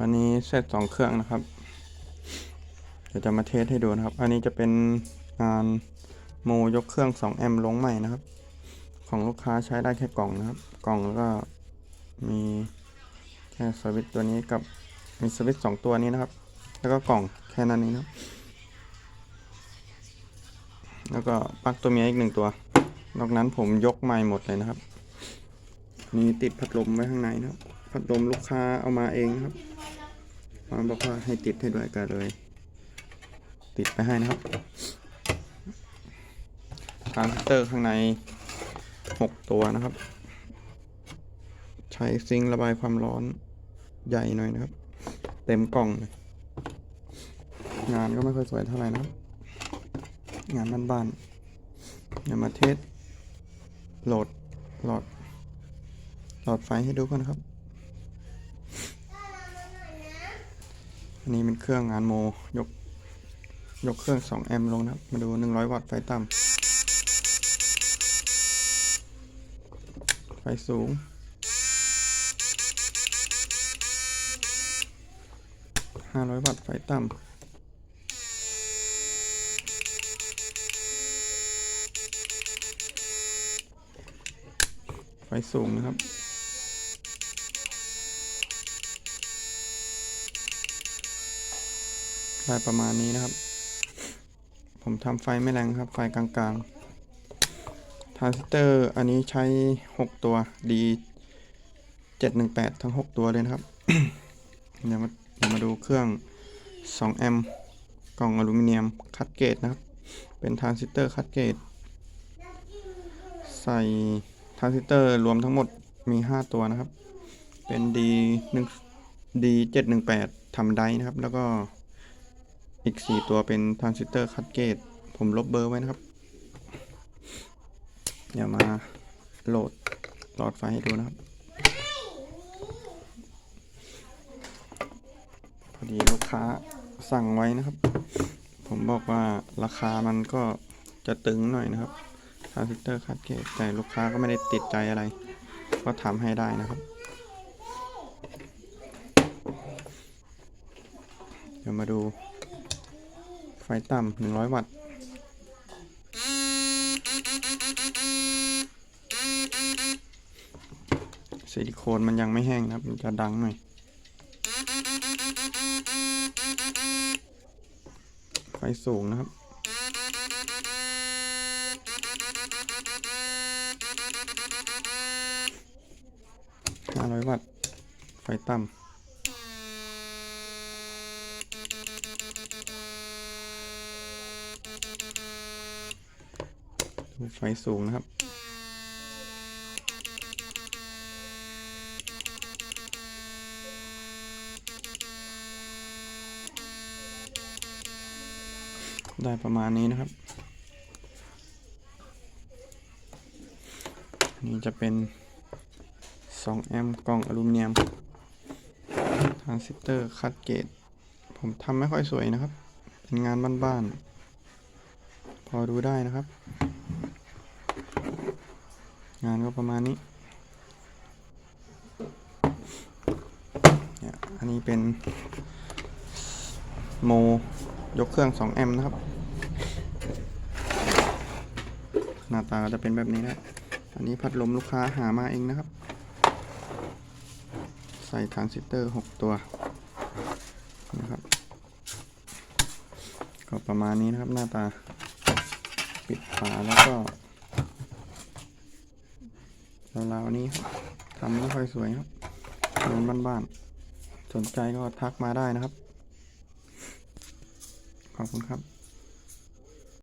วันนี้เซตสองเครื่องนะครับ เดี๋ยวจะมาเทสให้ดูนะครับ อันนี้จะเป็นงานโมยกเครื่อง 2 แอมป์ลงใหม่นะครับ ของลูกค้าใช้ได้แค่กล่องนะครับ กล่องแล้วก็มีแค่สวิตตัวนี้กับมีสวิตสองตัวนี้นะครับ แล้วก็กล่องแค่นั้นเองนะครับ แล้วก็ปลั๊กตัวเมียอีกหนึ่งตัวนอกนั้นผมยกใหม่หมดเลยนะครับมีติดพัดลมไว้ข้างในนะครับ พัดลมลูกค้าเอามาเองนะครับ มาบอกว่าให้ติดให้ด้วยกันเลย ติดไปให้นะครับทรานซิสเตอร์ข้างใน 6 ตัวนะครับ ใช้ซิงระบายความร้อนใหญ่หน่อยนะครับ เต็มกล่อง งานก็ไม่ค่อยสวยเท่าไหร่นะครับงานบ้านๆเดี๋ยวมาเทสโหลดหลอดหลอดไฟให้ดูก่อนนะครับ อันนี้เป็นเครื่องงานโมยก ยกเครื่อง 2 แอมป์ลงนะครับ มาดู 100 วัตต์ไฟต่ำ ไฟสูง 500 วัตต์ไฟต่ำไฟสูงนะครับ ได้ประมาณนี้นะครับ ผมทำไฟไม่แรงครับ ไฟกลางๆทรานซิสเตอร์อันนี้ใช้ 6 ตัว D 718 ทั้ง 6 ตัวเลยนะครับ เดี๋ยวมาเดี๋ยวมาดูเครื่อง 2 แอมป์กล่องอลูมิเนียมคัดเกตนะครับ เป็นทรานซิสเตอร์คัดเกตใส่ทรานซิสเตอร์รวมทั้งหมดมี 5 ตัวนะครับ เป็น D 1 D 718ทำได้นะครับ แล้วก็ อีก 4 ตัวเป็นทรานซิสเตอร์คัดเกต ผมลบเบอร์ไว้นะครับ เดี๋ยวมาโหลดหลอดไฟให้ดูนะครับ พอดีลูกค้าสั่งไว้นะครับ ผมบอกว่าราคามันก็จะตึงหน่อยนะครับทรานซิสเตอร์คัดเกตแต่ลูกค้าก็ไม่ได้ติดใจอะไร ก็ทำให้ได้นะครับเดี๋ยวมาดู ไฟต่ำ100วัตต์ซิลิโคนมันยังไม่แห้งนะครับ มันจะดังหน่อย ไฟสูงนะครับ500วัตต์ ไฟต่ำ ไฟสูงนะครับได้ประมาณนี้นะครับ นี่จะเป็น 2 แอมป์กล่องอลูมิเนียม ทรานซิสเตอร์คัดเกต ผมทำไม่ค่อยสวยนะครับ เป็นงานบ้านๆ พอดูได้นะครับ งานก็ประมาณนี้เนี่ยอันนี้เป็นโมยกเครื่อง 2 แอมป์นะครับ หน้าตาจะเป็นแบบนี้นะอันนี้พัดลมลูกค้าหามาเองนะครับ ใส่ทรานซิสเตอร์ 6 ตัวนะครับ ก็ประมาณนี้นะครับหน้าตา ปิดฝาแล้วก็ ราวๆนี้ครับทำไม่ค่อยสวยครับเงินบ้านๆสนใจก็ทักมาได้นะครับ ขอบคุณครับ